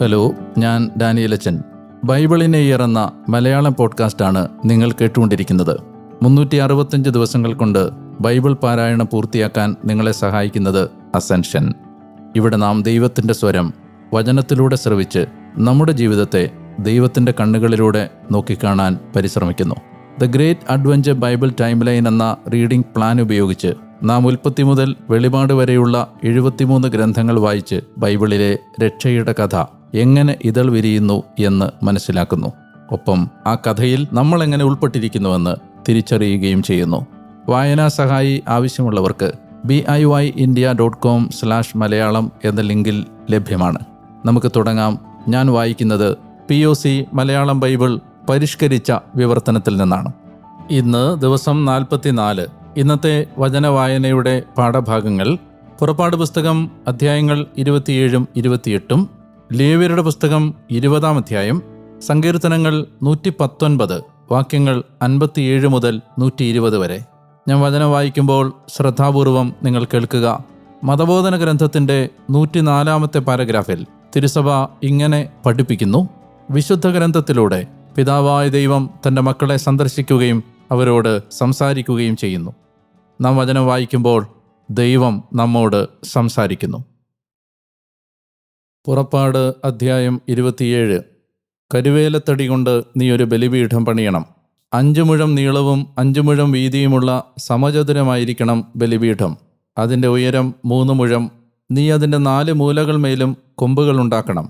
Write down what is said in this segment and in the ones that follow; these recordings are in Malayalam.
ഹലോ ഞാൻ ഡാനിയലച്ചൻ ബൈബിളിനെ ഇറന്ന മലയാളം പോഡ്കാസ്റ്റാണ് നിങ്ങൾ കേട്ടുകൊണ്ടിരിക്കുന്നത്. മുന്നൂറ്റി അറുപത്തഞ്ച് ദിവസങ്ങൾ കൊണ്ട് ബൈബിൾ പാരായണം പൂർത്തിയാക്കാൻ നിങ്ങളെ സഹായിക്കുന്നത് അസെൻഷൻ ഇവിടെ നാം ദൈവത്തിന്റെ സ്വരം വചനത്തിലൂടെ ശ്രവിച്ച് നമ്മുടെ ജീവിതത്തെ ദൈവത്തിന്റെ കണ്ണുകളിലൂടെ നോക്കിക്കാണാൻ പരിശ്രമിക്കുന്നു. The great adventure Bible timeline എന്ന റീഡിംഗ് പ്ലാൻ ഉപയോഗിച്ച് നാം ഉൽപ്പത്തി മുതൽ വെളിപാട് വരെയുള്ള എഴുപത്തിമൂന്ന് ഗ്രന്ഥങ്ങൾ വായിച്ച് ബൈബിളിലെ രക്ഷയുടെ കഥ എങ്ങനെ ഇതൾ വിരിയുന്നു എന്ന് മനസ്സിലാക്കുന്നു. ഒപ്പം ആ കഥയിൽ നമ്മൾ എങ്ങനെ ഉൾപ്പെട്ടിരിക്കുന്നുവെന്ന് തിരിച്ചറിയുകയും ചെയ്യുന്നു. വായനാ സഹായി ആവശ്യമുള്ളവർക്ക് B I Y India dot com slash Malayalam എന്ന ലിങ്കിൽ ലഭ്യമാണ്. നമുക്ക് തുടങ്ങാം. ഞാൻ വായിക്കുന്നത് P O C Malayalam Bible പരിഷ്കരിച്ച വിവർത്തനത്തിൽ നിന്നാണ്. ഇന്ന് ദിവസം നാൽപ്പത്തിനാല്. ഇന്നത്തെ വചന വായനയുടെ പാഠഭാഗങ്ങൾ. പുറപ്പാട് പുസ്തകം അധ്യായങ്ങൾ ഇരുപത്തിയേഴും ഇരുപത്തിയെട്ടും ലേവ്യരുടെ പുസ്തകം ഇരുപതാം അധ്യായം സങ്കീർത്തനങ്ങൾ നൂറ്റി പത്തൊൻപത് വാക്യങ്ങൾ അൻപത്തിയേഴ് മുതൽ നൂറ്റി ഇരുപത് വരെ. ഞാൻ വചനം വായിക്കുമ്പോൾ ശ്രദ്ധാപൂർവം നിങ്ങൾ കേൾക്കുക. മതബോധന ഗ്രന്ഥത്തിന്റെ നൂറ്റിനാലാമത്തെ പാരഗ്രാഫിൽ തിരുസഭ ഇങ്ങനെ പഠിപ്പിക്കുന്നു. വിശുദ്ധ ഗ്രന്ഥത്തിലൂടെ പിതാവായ ദൈവം തന്റെ മക്കളെ സന്ദർശിക്കുകയും അവരോട് സംസാരിക്കുകയും ചെയ്യുന്നു. നാം വചനം വായിക്കുമ്പോൾ ദൈവം നമ്മോട് സംസാരിക്കുന്നു. പുറപ്പാട് അധ്യായം ഇരുപത്തിയേഴ്. കരുവേലത്തടി കൊണ്ട് നീ ഒരു ബലിപീഠം പണിയണം. അഞ്ചു മുഴം നീളവും അഞ്ചു മുഴം വീതിയുമുള്ള സമചതുരമായിരിക്കണം ബലിപീഠം. അതിന്റെ ഉയരം മൂന്ന് മുഴം. നീ അതിന്റെ നാല് മൂലകൾ മേലും കൊമ്പുകൾ ഉണ്ടാക്കണം.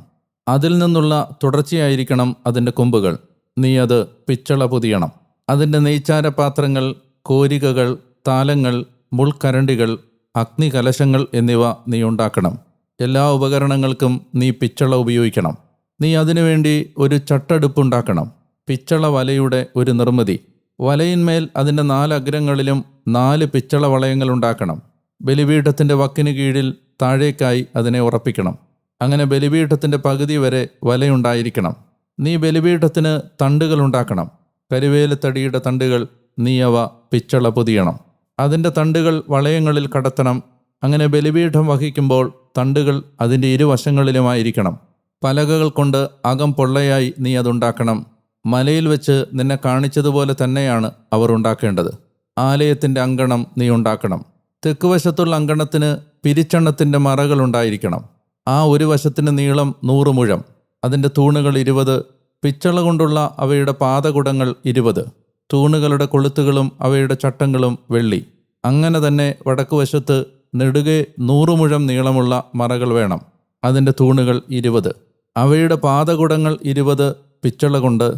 അതിൽ നിന്നുള്ള തുടർച്ചയായിരിക്കണം അതിന്റെ കൊമ്പുകൾ. നീ അത് പിച്ചള പൊതിയണം. അതിന്റെ നെയ്ച്ചാരപാത്രങ്ങൾ കോരികകൾ താലങ്ങൾ മുൾക്കരണ്ടികൾ അഗ്നികലശങ്ങൾ എന്നിവ നീ ഉണ്ടാക്കണം. എല്ലാ ഉപകരണങ്ങൾക്കും നീ പിച്ചള ഉപയോഗിക്കണം. നീ അതിനുവേണ്ടി ഒരു ചട്ടടുപ്പുണ്ടാക്കണം. പിച്ചള വലയുടെ ഒരു നിർമ്മിതി. വലയിന്മേൽ അതിന്റെ നാല് അഗ്രങ്ങളിലും നാല് പിച്ചള വളയങ്ങൾ ഉണ്ടാക്കണം ബലിപീഠത്തിന്റെ വക്കിന് കീഴിൽ താഴേക്കായി അതിനെ ഉറപ്പിക്കണം. അങ്ങനെ ബലിപീഠത്തിന്റെ പകുതി വരെ വലയുണ്ടായിരിക്കണം. നീ ബലിപീഠത്തിന് തണ്ടുകൾ ഉണ്ടാക്കണം കരുവേലത്തടിയുടെ തണ്ടുകൾ നീ അവ പിച്ചള പൊതിയണം. അതിന്റെ തണ്ടുകൾ വളയങ്ങളിൽ കടത്തണം. അങ്ങനെ ബലിപീഠം വഹിക്കുമ്പോൾ തണ്ടുകൾ അതിന്റെ ഇരുവശങ്ങളിലുമായിരിക്കണം. പലകകൾ കൊണ്ട് അകം പൊള്ളയായി നീ അതുണ്ടാക്കണം. മലയിൽ വെച്ച് നിന്നെ കാണിച്ചതുപോലെ തന്നെയാണ് അവർ ഉണ്ടാക്കേണ്ടത്. ആലയത്തിന്റെ അങ്കണം നീ ഉണ്ടാക്കണം. തെക്കുവശത്തുള്ള അങ്കണത്തിന് പിരിച്ചെണ്ണത്തിന്റെ മറകൾ ഉണ്ടായിരിക്കണം. ആ ഒരു വശത്തിന് നീളം നൂറ് മുഴം. അതിന്റെ തൂണുകൾ ഇരുപത്. പിച്ചള കൊണ്ടുള്ള അവയുടെ പാതകുടങ്ങൾ ഇരുപത്. തൂണുകളുടെ കൊളുത്തുകളും അവയുടെ ചട്ടങ്ങളും വെള്ളി. അങ്ങനെ തന്നെ വടക്കുവശത്ത് നെടുകെ നൂറുമുഴം നീളമുള്ള മറകൾ വേണം. അതിന്റെ തൂണുകൾ ഇരുപത്. അവയുടെ പാദകുടങ്ങൾ ഇരുപത് പിച്ചള കൊണ്ട്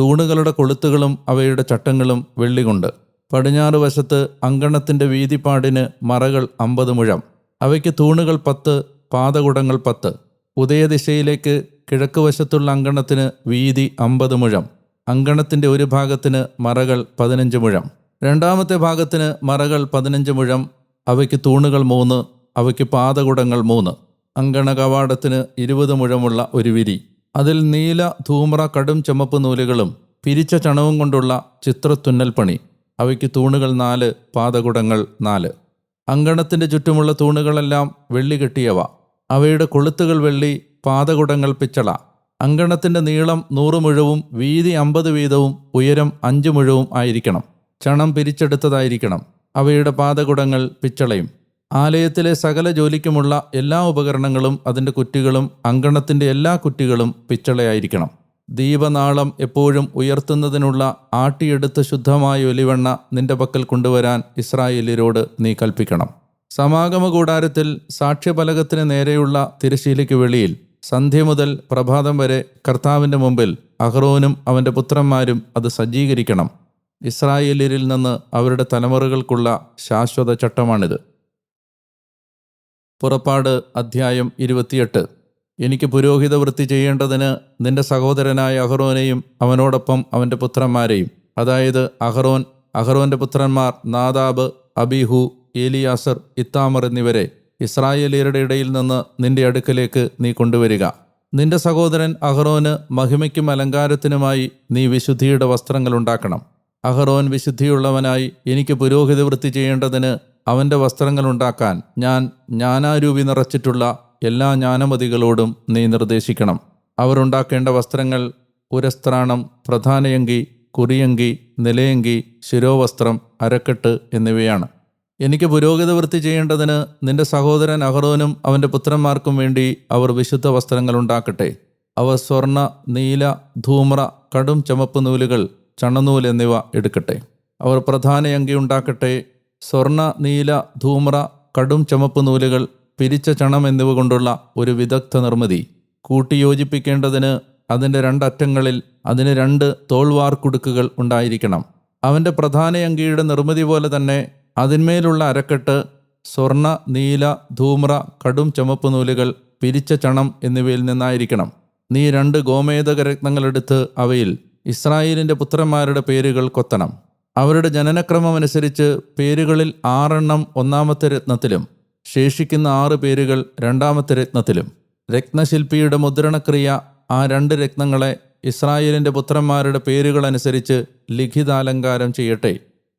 തൂണുകളുടെ കൊളുത്തുകളും അവയുടെ ചട്ടങ്ങളും വെള്ളികൊണ്ട് പടിഞ്ഞാറ് വശത്ത് അങ്കണത്തിന്റെ വീതിപ്പാടിന് മറകൾ അമ്പത് മുഴം. അവയ്ക്ക് തൂണുകൾ പത്ത് പാതകുടങ്ങൾ പത്ത്. ഉദയദിശയിലേക്ക് കിഴക്ക് വശത്തുള്ള അങ്കണത്തിന് വീതി അമ്പത് മുഴം. അങ്കണത്തിന്റെ ഒരു ഭാഗത്തിന് മറകൾ പതിനഞ്ച് മുഴം. രണ്ടാമത്തെ ഭാഗത്തിന് മറകൾ പതിനഞ്ച് മുഴം. അവയ്ക്ക് തൂണുകൾ മൂന്ന് അവയ്ക്ക് പാതകുടങ്ങൾ മൂന്ന്. അങ്കണ കവാടത്തിന് ഇരുപത് മുഴമുള്ള ഒരു വിരി. അതിൽ നീല ധൂമ്ര കടും ചുമപ്പ് നൂലുകളും പിരിച്ച ചണവും കൊണ്ടുള്ള ചിത്രത്തുന്നൽ പണി. അവയ്ക്ക് തൂണുകൾ നാല് പാതകുടങ്ങൾ നാല്. അങ്കണത്തിന്റെ ചുറ്റുമുള്ള തൂണുകളെല്ലാം വെള്ളി കെട്ടിയവ. അവയുടെ കൊളുത്തുകൾ വെള്ളി പാതകുടങ്ങൾ പിച്ചള. അങ്കണത്തിന്റെ നീളം നൂറ് മുഴവും വീതി അമ്പത് വീതവും ഉയരം അഞ്ച് മുഴവും ആയിരിക്കണം. ചണം പിരിച്ചെടുത്തതായിരിക്കണം. അവയുടെ പാതകുടങ്ങൾ പിച്ചളയും. ആലയത്തിലെ സകല ജോലിക്കുമുള്ള എല്ലാ ഉപകരണങ്ങളും അതിന്റെ കുറ്റികളും അങ്കണത്തിന്റെ എല്ലാ കുറ്റികളും പിച്ചളയായിരിക്കണം. ദീപനാളം എപ്പോഴും ഉയർത്തുന്നതിനുള്ള ആട്ടിയെടുത്ത് ശുദ്ധമായ ഒലിവെണ്ണ നിന്റെ പക്കൽ കൊണ്ടുവരാൻ ഇസ്രായേലിയരോട് നീ കൽപ്പിക്കണം. സമാഗമ കൂടാരത്തിൽ സാക്ഷ്യഫലകത്തിന് നേരെയുള്ള തിരശീലയ്ക്ക് വെളിയിൽ സന്ധ്യ മുതൽ പ്രഭാതം വരെ കർത്താവിന്റെ മുമ്പിൽ അഹ്റോനും അവന്റെ പുത്രന്മാരും അത് സജ്ജീകരിക്കണം. ഇസ്രായേലിയരിൽ നിന്ന് അവരുടെ തലമുറകൾക്കുള്ള ശാശ്വത ചട്ടമാണിത്. പുറപ്പാട് അധ്യായം ഇരുപത്തിയെട്ട്. എനിക്ക് പുരോഹിത വൃത്തി ചെയ്യേണ്ടതിന് നിന്റെ സഹോദരനായ അഹ്റോനെയും അവനോടൊപ്പം അവന്റെ പുത്രന്മാരെയും. അതായത് അഹ്റോൻ അഹ്റോന്റെ പുത്രന്മാർ നാദാബ് അബിഹു ഏലിയാസർ ഇത്താമർ എന്നിവരെ ഇസ്രായേലിയരുടെ ഇടയിൽ നിന്ന് നിന്റെ അടുക്കലേക്ക് നീ കൊണ്ടുവരിക. നിന്റെ സഹോദരൻ അഹ്റോന് മഹിമയ്ക്കും അലങ്കാരത്തിനുമായി നീ വിശുദ്ധിയുടെ വസ്ത്രങ്ങൾ ഉണ്ടാക്കണം. അഹ്റോൻ വിശുദ്ധിയുള്ളവനായി എനിക്ക് പുരോഹിത വൃത്തി ചെയ്യേണ്ടതിന് അവന്റെ വസ്ത്രങ്ങൾ ഉണ്ടാക്കാൻ ഞാൻ ജ്ഞാനാരൂപി നിറച്ചിട്ടുള്ള എല്ലാ ജ്ഞാനമതികളോടും നീ നിർദ്ദേശിക്കണം. അവരുണ്ടാക്കേണ്ട വസ്ത്രങ്ങൾ ഉരസ്ത്രാണം പ്രധാനയങ്കി കുറിയങ്കി നിലയങ്കി ശിരോവസ്ത്രം അരക്കെട്ട് എന്നിവയാണ്. എനിക്ക് പുരോഗതി വൃത്തി ചെയ്യേണ്ടതിന് നിന്റെ സഹോദരൻ അഹറോനും അവന്റെ പുത്രന്മാർക്കും വേണ്ടി അവർ വിശുദ്ധ വസ്ത്രങ്ങൾ ഉണ്ടാക്കട്ടെ. അവർ സ്വർണ നീല ധൂമ്ര കടും ചുമപ്പ് നൂലുകൾ ചണനൂൽ എന്നിവ എടുക്കട്ടെ. അവർ പ്രധാന അങ്കി ഉണ്ടാക്കട്ടെ. സ്വർണ നീല ധൂമ്ര കടും ചമപ്പ് നൂലുകൾ പിരിച്ച ചണം എന്നിവ കൊണ്ടുള്ള ഒരു വിദഗ്ധ നിർമ്മിതി. കൂട്ടിയോജിപ്പിക്കേണ്ടതിന് അതിന്റെ രണ്ടറ്റങ്ങളിൽ അതിന് രണ്ട് തോൾവാർക്കുടുക്കുകൾ ഉണ്ടായിരിക്കണം. അവന്റെ പ്രധാന അങ്കിയുടെ നിർമ്മിതി പോലെ തന്നെ അതിന്മേലുള്ള അരക്കെട്ട് സ്വർണ നീല ധൂമ്ര കടും ചുമപ്പ് നൂലുകൾ പിരിച്ച ചണം എന്നിവയിൽ നിന്നായിരിക്കണം. നീ രണ്ട് ഗോമേതക രത്നങ്ങളെടുത്ത് അവയിൽ ഇസ്രായേലിന്റെ പുത്രന്മാരുടെ പേരുകൾ കൊത്തണം. അവരുടെ ജനനക്രമമനുസരിച്ച് പേരുകളിൽ ആറെണ്ണം ഒന്നാമത്തെ രത്നത്തിലും ശേഷിക്കുന്ന ആറ് പേരുകൾ രണ്ടാമത്തെ രത്നത്തിലും. രത്നശില്പിയുടെ മുദ്രണക്രിയ ആ രണ്ട് രത്നങ്ങളെ ഇസ്രായേലിന്റെ പുത്രന്മാരുടെ പേരുകൾ അനുസരിച്ച് ലിഖിതാലങ്കാരം ചെയ്യട്ടെ.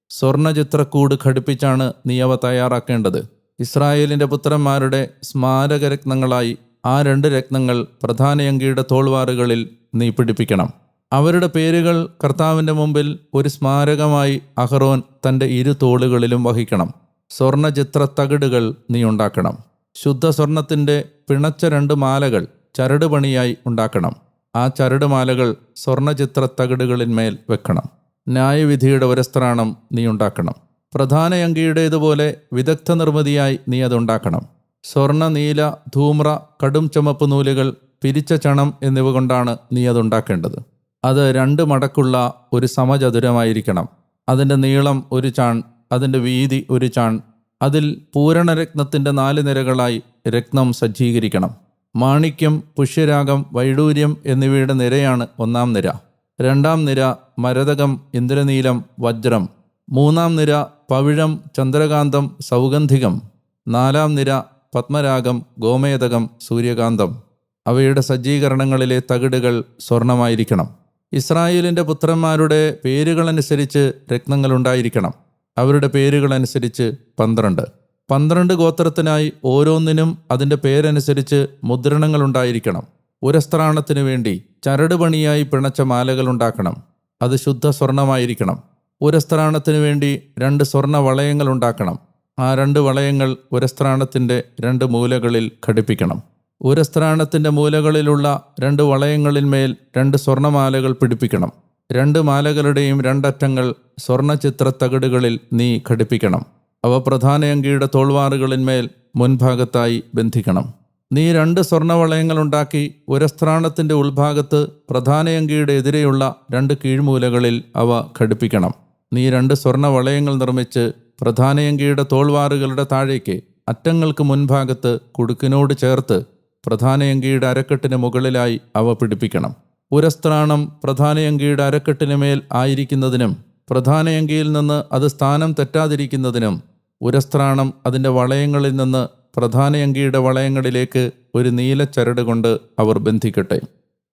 സ്വർണചിത്രക്കൂട് ഘടിപ്പിച്ചാണ് നീ അവ തയ്യാറാക്കേണ്ടത്. ഇസ്രായേലിന്റെ പുത്രന്മാരുടെ സ്മാരകരത്നങ്ങളായി ആ രണ്ട് രത്നങ്ങൾ പ്രധാനയങ്കിയുടെ തോൾവാറുകളിൽ നീ പിടിപ്പിക്കണം. അവരുടെ പേരുകൾ കർത്താവിന്റെ മുമ്പിൽ ഒരു സ്മാരകമായി അഹ്റോൻ തന്റെ ഇരു തോളുകളിലും വഹിക്കണം. സ്വർണചിത്രത്തകിടുകൾ നീ ഉണ്ടാക്കണം. ശുദ്ധ സ്വർണത്തിന്റെ പിണച്ച രണ്ട് മാലകൾ ചരട് പണിയായി ഉണ്ടാക്കണം. ആ ചരട് മാലകൾ സ്വർണചിത്ര തകിടുകളിന്മേൽ വെക്കണം. ന്യായവിധിയുടെ ഒരസ്ത്രാണം നീ ഉണ്ടാക്കണം. പ്രധാന അങ്കിയുടേതുപോലെ വിദഗ്ധ നിർമ്മിതിയായി നീ അതുണ്ടാക്കണം. സ്വർണ നീല ധൂമ്ര കടും ചുമപ്പ് നൂലുകൾ പിരിച്ച ചണം എന്നിവ കൊണ്ടാണ് നീ അതുണ്ടാക്കേണ്ടത്. അത് രണ്ട് മടക്കുള്ള ഒരു സമചതുരമായിരിക്കണം. അതിന്റെ നീളം ഒരു ചാൺ അതിന്റെ വീതി ഒരു ചാൺ. അതിൽ പൂരണരത്നത്തിന്റെ നാല് നിരകളായി രത്നം സജ്ജീകരിക്കണം. മാണിക്യം പുഷ്യരാഗം വൈഡൂര്യം എന്നിവയുടെ നിരയാണ് ഒന്നാം നിര. രണ്ടാം നിര മരതകം ഇന്ദ്രനീലം വജ്രം. മൂന്നാം നിര പവിഴം ചന്ദ്രകാന്തം സൗഗന്ധികം. നാലാം നിര പത്മരാഗം ഗോമേതകം സൂര്യകാന്തം. അവയുടെ സജ്ജീകരണങ്ങളിലെ തകിടുകൾ സ്വർണമായിരിക്കണം. ഇസ്രായേലിന്റെ പുത്രന്മാരുടെ പേരുകളനുസരിച്ച് രത്നങ്ങളുണ്ടായിരിക്കണം അവരുടെ പേരുകളനുസരിച്ച് പന്ത്രണ്ട്. പന്ത്രണ്ട് ഗോത്രത്തിനായി ഓരോന്നിനും അതിന്റെ പേരനുസരിച്ച് മുദ്രണങ്ങളുണ്ടായിരിക്കണം ഉരസ്ത്രാണത്തിനു വേണ്ടി ചരട് പണിയായി പിണച്ച മാലകൾ ഉണ്ടാക്കണം. അത് ശുദ്ധ സ്വർണമായിരിക്കണം. ഉരസ്ത്രാണത്തിനു വേണ്ടി രണ്ട് സ്വർണ വളയങ്ങൾ ഉണ്ടാക്കണം. ആ രണ്ട് വളയങ്ങൾ ഉരസ്ത്രാണത്തിന്റെ രണ്ട് മൂലകളിൽ ഘടിപ്പിക്കണം. ഉരസ്ത്രാണത്തിന്റെ മൂലകളിലുള്ള രണ്ട് വളയങ്ങളിന്മേൽ രണ്ട് സ്വർണമാലകൾ പിടിപ്പിക്കണം. രണ്ട് മാലകളുടെയും രണ്ടറ്റങ്ങൾ സ്വർണചിത്ര തകടുകളിൽ നീ ഘടിപ്പിക്കണം. അവ പ്രധാന അങ്കിയുടെ തോൾവാറുകളിന്മേൽ മുൻഭാഗത്തായി ബന്ധിക്കണം. നീ രണ്ട് സ്വർണവളയങ്ങൾ ഉണ്ടാക്കി ഉരസ്ത്രാണത്തിന്റെ ഉൾഭാഗത്ത് പ്രധാന അങ്കിയുടെ എതിരെയുള്ള രണ്ട് കീഴ്മൂലകളിൽ അവ ഘടിപ്പിക്കണം. നീ രണ്ട് സ്വർണവളയങ്ങൾ നിർമ്മിച്ച് പ്രധാനയങ്കിയുടെ തോൾവാറുകളുടെ താഴേക്ക് അറ്റങ്ങൾക്ക് മുൻഭാഗത്ത് കുടുക്കിനോട് ചേർത്ത് പ്രധാനയങ്കിയുടെ അരക്കെട്ടിന് മുകളിലായി അവ പിടിപ്പിക്കണം. ഉരസ്ത്രാണം പ്രധാനയങ്കിയുടെ അരക്കെട്ടിന് മേൽ ആയിരിക്കുന്നതിനും പ്രധാനയങ്കിയിൽ നിന്ന് അത് സ്ഥാനം തെറ്റാതിരിക്കുന്നതിനും ഉരസ്ത്രാണം അതിന്റെ വളയങ്ങളിൽ നിന്ന് പ്രധാനയങ്കിയുടെ വളയങ്ങളിലേക്ക് ഒരു നീല ചരട് കൊണ്ട് അവർ ബന്ധിക്കട്ടെ.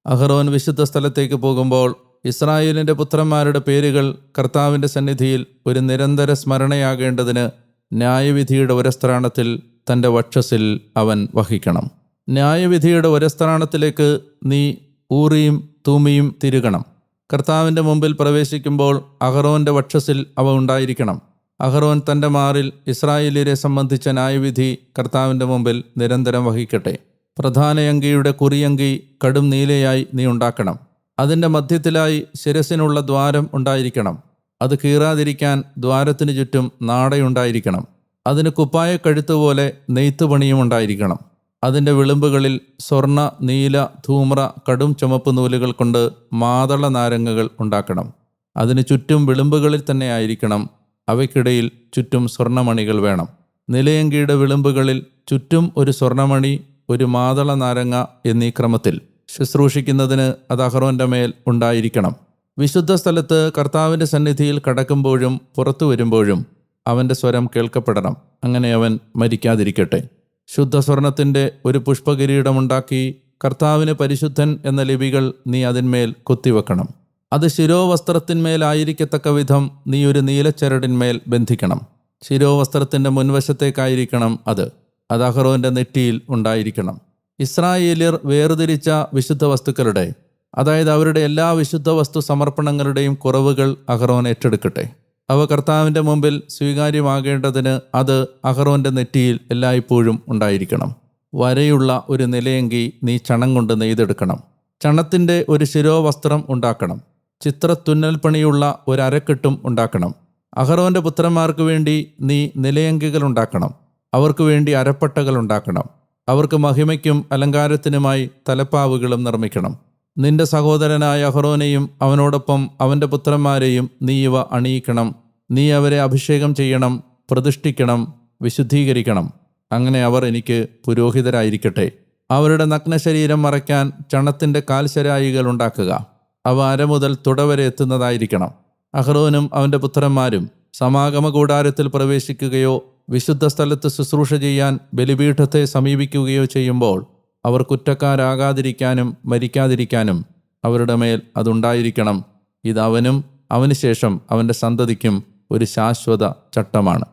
അഹ്റോൻ വിശുദ്ധ സ്ഥലത്തേക്ക് പോകുമ്പോൾ ഇസ്രായേലിന്റെ പുത്രന്മാരുടെ പേരുകൾ കർത്താവിന്റെ സന്നിധിയിൽ ഒരു നിരന്തര സ്മരണയാകേണ്ടതിന് ന്യായവിധിയുടെ ഉരസ്ത്രാണത്തിൽ തന്റെ വക്ഷസിൽ അവൻ വഹിക്കണം. ന്യായവിധിയുടെ ഒരസ്ഥാനത്തിലേക്ക് നീ ഊറിയും തൂമിയും തിരുകണം. കർത്താവിന്റെ മുമ്പിൽ പ്രവേശിക്കുമ്പോൾ അഹറോന്റെ വക്ഷസിൽ അവ ഉണ്ടായിരിക്കണം. അഹറോൻ തന്റെ മാറിൽ ഇസ്രായേലിയരെ സംബന്ധിച്ച ന്യായവിധി കർത്താവിന്റെ മുമ്പിൽ നിരന്തരം വഹിക്കട്ടെ. പ്രധാനയങ്കിയുടെ കുറിയങ്കി കടും നീലയായി നീ ഉണ്ടാക്കണം. അതിന്റെ മധ്യത്തിലായി ശിരസിനുള്ള ദ്വാരം ഉണ്ടായിരിക്കണം. അത് കീറാതിരിക്കാൻ ദ്വാരത്തിനു ചുറ്റും നാടയുണ്ടായിരിക്കണം. അതിന് കുപ്പായ കഴുത്തുപോലെ നെയ്ത്തുപണിയും ഉണ്ടായിരിക്കണം. അതിന്റെ വിളിമ്പുകളിൽ സ്വർണ നീല ധൂമ്ര കടും ചുമപ്പ് നൂലുകൾ കൊണ്ട് മാതള നാരങ്ങകൾ ഉണ്ടാക്കണം. അതിന് ചുറ്റും വിളിമ്പുകളിൽ തന്നെ ആയിരിക്കണം. അവയ്ക്കിടയിൽ ചുറ്റും സ്വർണമണികൾ വേണം. നിലയങ്കിയുടെ വിളിമ്പുകളിൽ ചുറ്റും ഒരു സ്വർണമണി ഒരു മാതള നാരങ്ങ എന്നീ ക്രമത്തിൽ ശുശ്രൂഷിക്കുന്നതിന് അത് അഹ്റോന്റെ മേൽ ഉണ്ടായിരിക്കണം. വിശുദ്ധ സ്ഥലത്ത് കർത്താവിന്റെ സന്നിധിയിൽ കടക്കുമ്പോഴും പുറത്തു വരുമ്പോഴും അവന്റെ സ്വരം കേൾക്കപ്പെടണം. അങ്ങനെ അവൻ മരിക്കാതിരിക്കട്ടെ. ശുദ്ധ സ്വർണത്തിന്റെ ഒരു പുഷ്പകിരീടമുണ്ടാക്കി കർത്താവിന് പരിശുദ്ധൻ എന്ന ലിപികൾ നീ അതിന്മേൽ കുത്തിവെക്കണം. അത് ശിരോവസ്ത്രത്തിന്മേലായിരിക്കത്തക്ക വിധം നീ ഒരു നീലച്ചരടിന്മേൽ ബന്ധിക്കണം. ശിരോവസ്ത്രത്തിന്റെ മുൻവശത്തേക്കായിരിക്കണം അത്. അത് അഹ്റോന്റെ നെറ്റിയിൽ ഉണ്ടായിരിക്കണം. ഇസ്രായേലിയർ വേർതിരിച്ച വിശുദ്ധ വസ്തുക്കളുടെ അതായത് അവരുടെ എല്ലാ വിശുദ്ധ വസ്തു സമർപ്പണങ്ങളുടെയും കുറവുകൾ അഹറോൻ ഏറ്റെടുക്കട്ടെ. അവ കർത്താവിന്റെ മുമ്പിൽ സ്വീകാര്യമാകേണ്ടതിന് അത് അഹറോന്റെ നെറ്റിയിൽ എല്ലായ്പ്പോഴും ഉണ്ടായിരിക്കണം. വരയുള്ള ഒരു നിലയെങ്കിൽ നീ ചണം കൊണ്ട് നെയ്തെടുക്കണം. ചണത്തിന്റെ ഒരു ശിരോവസ്ത്രം ഉണ്ടാക്കണം. ചിത്രത്തുന്നൽ പണിയുള്ള ഒരു അരക്കെട്ടും ഉണ്ടാക്കണം. അഹറോന്റെ പുത്രന്മാർക്ക് വേണ്ടി നീ നിലയങ്കികൾ ഉണ്ടാക്കണം. അവർക്ക് വേണ്ടി അരപ്പട്ടകൾ ഉണ്ടാക്കണം. അവർക്ക് മഹിമയ്ക്കും അലങ്കാരത്തിനുമായി തലപ്പാവുകളും നിർമ്മിക്കണം. നിന്റെ സഹോദരനായ അഹ്റോനെയും അവനോടൊപ്പം അവന്റെ പുത്രന്മാരെയും നീ ഇവ അണിയിക്കണം. നീ അവരെ അഭിഷേകം ചെയ്യണം പ്രതിഷ്ഠിക്കണം വിശുദ്ധീകരിക്കണം. അങ്ങനെ അവർ എനിക്ക് പുരോഹിതരായിരിക്കട്ടെ. അവരുടെ നഗ്നശരീരം മറയ്ക്കാൻ ചണത്തിന്റെ കാൽശരായികൾ ഉണ്ടാക്കുക. അവ അര മുതൽ തുടവരെ എത്തുന്നതായിരിക്കണം. അഹ്റോനും അവന്റെ പുത്രന്മാരും സമാഗമ കൂടാരത്തിൽ പ്രവേശിക്കുകയോ വിശുദ്ധ സ്ഥലത്ത് ശുശ്രൂഷ ചെയ്യാൻ ബലിപീഠത്തെ സമീപിക്കുകയോ ചെയ്യുമ്പോൾ അവർ കുറ്റക്കാരാകാതിരിക്കാനും മരിക്കാതിരിക്കാനും അവരുടെ മേൽ അതുണ്ടായിരിക്കണം. ഇത് അവനും അവന് ശേഷം അവന്റെ സന്തതിക്കും ഒരു ശാശ്വത ചട്ടമാണ്.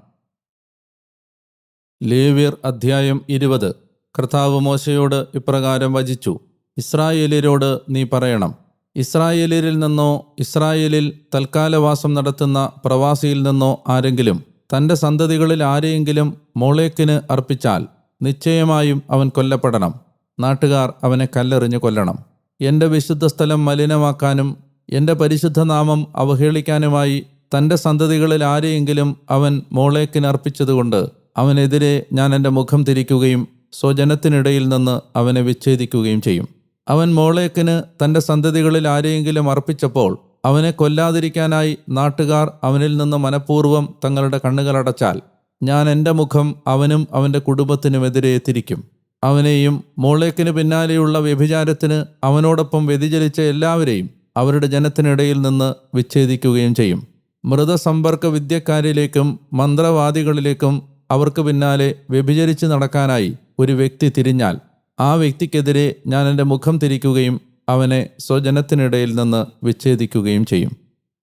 ലേവിയർ അധ്യായം ഇരുപത്. കർത്താവ് മോശയോട് ഇപ്രകാരം വചിച്ചു. ഇസ്രായേലിയരോട് നീ പറയണം. ഇസ്രായേലിയരിൽ നിന്നോ ഇസ്രായേലിൽ തൽക്കാലവാസം നടത്തുന്ന പ്രവാസിയിൽ നിന്നോ ആരെങ്കിലും തന്റെ സന്തതികളിൽ ആരെയെങ്കിലും മോളേക്കിന് അർപ്പിച്ചാൽ നിശ്ചയമായും അവൻ കൊല്ലപ്പെടണം. നാട്ടുകാർ അവനെ കല്ലെറിഞ്ഞ് കൊല്ലണം. എന്റെ വിശുദ്ധ സ്ഥലം മലിനമാക്കാനും എന്റെ പരിശുദ്ധ നാമം അവഹേളിക്കാനുമായി തന്റെ സന്തതികളിൽ ആരെയെങ്കിലും അവൻ മോളേക്കിന് അർപ്പിച്ചതുകൊണ്ട് അവനെതിരെ ഞാൻ എന്റെ മുഖം തിരിക്കുകയും സ്വജനത്തിനിടയിൽ നിന്ന് അവനെ വിച്ഛേദിക്കുകയും ചെയ്യും. അവൻ മോളേക്കിന് തന്റെ സന്തതികളിൽ ആരെയെങ്കിലും അർപ്പിച്ചപ്പോൾ അവനെ കൊല്ലാതിരിക്കാനായി നാട്ടുകാർ അവനിൽ നിന്ന് മനഃപൂർവം തങ്ങളുടെ കണ്ണുകളടച്ചാൽ ഞാൻ എന്റെ മുഖം അവനും അവന്റെ കുടുംബത്തിനുമെതിരെ തിരിക്കും. അവനെയും മോളേക്കിന് പിന്നാലെയുള്ള വ്യഭിചാരത്തിന് അവനോടൊപ്പം വ്യതിചലിച്ച എല്ലാവരെയും അവരുടെ ജനത്തിനിടയിൽ നിന്ന് വിച്ഛേദിക്കുകയും ചെയ്യും. മൃതസമ്പർക്ക വിദ്യക്കാരിലേക്കും മന്ത്രവാദികളിലേക്കും അവർക്ക് പിന്നാലെ വ്യഭിചരിച്ച് നടക്കാനായി ഒരു വ്യക്തി തിരിഞ്ഞാൽ ആ വ്യക്തിക്കെതിരെ ഞാൻ എന്റെ മുഖം തിരിക്കുകയും അവനെ സ്വജനത്തിനിടയിൽ നിന്ന് വിച്ഛേദിക്കുകയും ചെയ്യും.